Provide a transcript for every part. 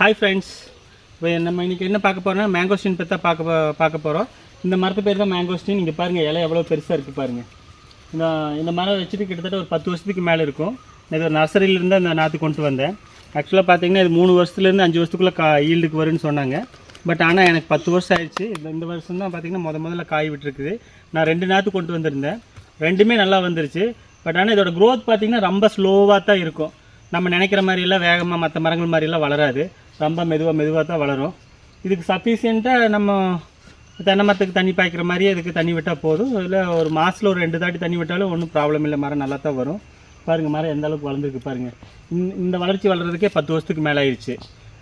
Hi friends இப்போ நம்ம இன்றைக்கி என்ன பார்க்க போகிறோம்னா மேங்கோஸ்டின் பற்றி தான் பார்க்க பார்க்க போகிறோம் இந்த மரத்து பேர் தான் மேங்கோஸ்டின் இங்கே பாருங்கள் இலை எவ்வளோ பெருசாக இருக்குது பாருங்கள் இந்த இந்த மரம் வச்சுட்டு கிட்டத்தட்ட ஒரு பத்து வருஷத்துக்கு மேலே இருக்கும். இது ஒரு நர்சரியிலேருந்து அந்த நாற்று கொண்டு வந்தேன். ஆக்சுவலாக பார்த்தீங்கன்னா இது மூணு வருஷத்துலேருந்து அஞ்சு வருஷத்துக்குள்ளே கா ஈல்டுக்கு வரும்னு சொன்னாங்க. பட் ஆனால் எனக்கு பத்து வருஷம் ஆயிடுச்சு. இந்த இந்த வருஷம் தான் பார்த்தீங்கன்னா முத முதல்ல காய் விட்டுருக்குது. நான் ரெண்டு நாற்று கொண்டு வந்திருந்தேன். ரெண்டுமே நல்லா வந்துருச்சு. பட் ஆனால் இதோட க்ரோத் பார்த்தீங்கன்னா ரொம்ப ஸ்லோவாக தான் இருக்கும். நம்ம நினைக்கிற மாதிரியெல்லாம் வேகமாக மற்ற மரங்கள் மாதிரியெல்லாம் வளராது. ரொம்ப மெதுவாக மெதுவாக தான் வளரும். இதுக்கு சஃபிஷியண்ட்டாக நம்ம தென்னை மரத்துக்கு தண்ணி பாய்க்கிற மாதிரியே இதுக்கு தண்ணி விட்டால் போதும். இதில் ஒரு மாதத்தில் ஒரு ரெண்டு தாட்டி தண்ணி விட்டாலும் ஒன்றும் ப்ராப்ளம் இல்லை. மரம் நல்லா தான் வரும். பாருங்கள் மரம் எந்த அளவுக்கு வளர்ந்துருக்கு பாருங்கள் இந்த- இந்த வளர்ச்சி வளர்கிறதுக்கே பத்து வருஷத்துக்கு மேலே ஆயிடுச்சு.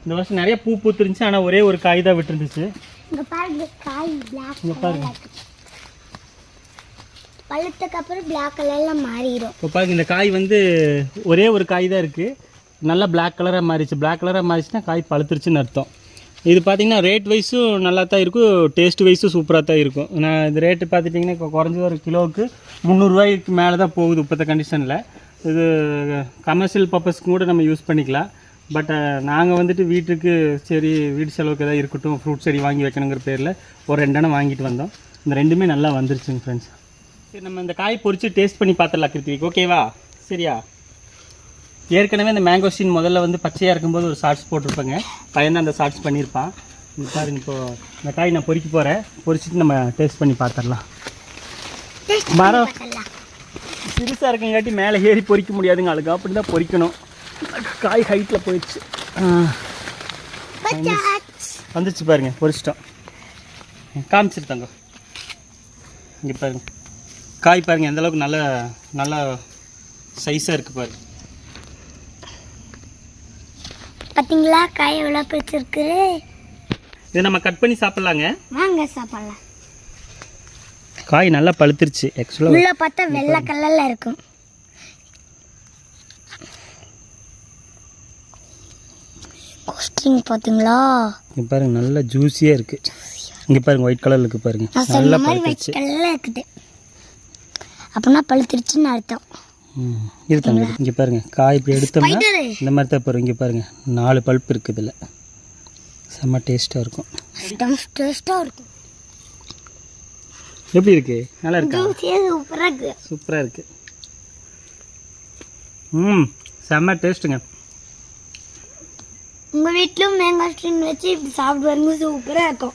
இந்த வருஷம் நிறைய பூ பூத்துருந்துச்சு ஆனால் ஒரே ஒரு காய் தான் விட்டுருந்துச்சு. இங்க பாருங்க காய் பிளாக் இங்கே பாருங்க. பழுத்தக்கு அப்புறம் பிளாக் கலர்ல மாறிடும் இப்போ பாருங்க இந்த காய் வந்து ஒரே ஒரு காய் தான் இருக்குது நல்லா பிளாக் கலராக மாறிச்சு பிளாக் கலராக மாறிச்சுன்னா காய் பழுத்துருச்சுன்னு அர்த்தம். இது பார்த்திங்கன்னா ரேட் வைஸும் நல்லா தான் இருக்கும். டேஸ்ட் வைஸும் சூப்பராக தான் இருக்கும். நான் இது ரேட்டு பார்த்துட்டிங்கன்னா இப்போ குறைஞ்சது ஒரு கிலோவுக்கு முந்நூறுரூவாய்க்கு மேலே தான் போகுது இப்போத்த கண்டிஷனில் இது கமர்ஷியல் பர்பஸ்க்கு கூட நம்ம யூஸ் பண்ணிக்கலாம். பட் நாங்கள் வந்துட்டு வீட்டுக்கு சரி வீட்டு செலவுக்கு எதாவது இருக்கட்டும் ஃப்ரூட் செடி வாங்கி வைக்கணுங்கிற பேரில் ஒரு ரெண்டெண்ணம் வாங்கிட்டு வந்தோம். இந்த ரெண்டுமே நல்லா வந்துருச்சுங்க ஃப்ரெண்ட்ஸ் சரி நம்ம இந்த காய் பொறிச்சு டேஸ்ட் பண்ணி பார்த்துடலாம் கிருத்திக். ஓகேவா சரியா? ஏற்கனவே இந்த மேங்கோஸ்டின் முதல்ல வந்து பச்சையாக இருக்கும்போது ஒரு ஷார்ட்ஸ் போட்டிருப்பேங்க. பையன் அந்த ஷார்ட்ஸ் பண்ணியிருப்பான் இந்த பாருங்க இப்போ இந்த காய் நான் பொரிக்க போகிறேன் பொரிச்சிட்டு நம்ம டேஸ்ட் பண்ணி பார்த்துடலாம் மரம். சிறுசாக இருக்கங்காட்டி மேலே ஏறி பொரிக்க முடியாதுங்க. அழுக்கு அப்படி தான் பொரிக்கணும் காய் ஹைட்டில் போயிடுச்சு. வந்துச்சு. பாருங்க பொரிச்சிட்டோம் காமிச்சிரு தங்க. இங்கே பாருங்க. காய் பாருங்க எந்த அளவுக்கு நல்ல நல்லா சைஸாக இருக்குது பாருங்க. பாத்தீங்களா? காய் எவ்வளவு பிடிச்சிருக்கு இதை நம்ம கட் பண்ணி சாப்பிட்லாங்க. வாங்க சாப்பிடலாம். காய் நல்லா பழுத்துருச்சு. ஆக்சுவலாக உள்ள பார்த்தா வெள்ளை கலர்ல இருக்கும். கோஸ்டிங் பாத்தீங்களா இங்கே பாருங்க நல்லா ஜூஸியாக இருக்குது இங்கே பாருங்க ஒயிட் கலரில் இருக்குது பாருங்க. நல்லா பழுத்துருச்சு. கலர்ல இருக்குது. அப்படின்னா பழுத்துருச்சுன்னு அர்த்தம். ம் இருக்காங்க இங்கே பாருங்க. காய் இப்படி எடுத்தோம்னா இந்த மாதிரி தான் பாருங்க இங்கே பாருங்க. நாலு பல்ப் இருக்குது இதில் செம்ம டேஸ்ட்டாக இருக்கும். டேஸ்டாக இருக்கும். எப்படி இருக்கு? நல்லா இருக்கா? சூப்பராக இருக்கு. சூப்பராக இருக்கு. ம் செம்ம டேஸ்ட்டுங்க உங்கள் வீட்டிலும் மேங்காஸ்டின் வச்சு இப்படி சாப்பிட்டு வரும்போது சூப்பராக இருக்கும்.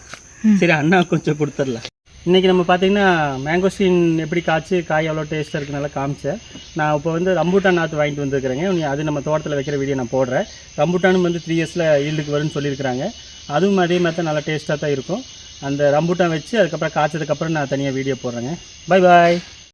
சரி அண்ணா கொஞ்சம் கொடுத்துடலாம். இன்றைக்கி நம்ம பார்த்தீங்கன்னா மேங்கோஸ்டின் எப்படி காய்ச்சி காய் எவ்வளோ டேஸ்ட்டாக இருக்குனால காமிச்சேன் நான் இப்போ வந்து ரம்பூட்டான் நாற்று வாங்கிட்டு வந்துருக்கிறேங்க. நீ அது நம்ம தோட்டத்தில் வைக்கிற வீடியோ நான் போடுறேன். ரம்பூட்டானும் வந்து த்ரீ இயர்ஸில் ஈல்டுக்கு வரும்னு சொல்லியிருக்கிறாங்க. அதுவும் அதே மாதிரி தான் நல்லா டேஸ்ட்டாக தான் இருக்கும். அந்த ரம்பூட்டான் வச்சு அதுக்கப்புறம் காய்ச்சதுக்கப்புறம் நான் தனியாக வீடியோ போடுறேங்க. Bye bye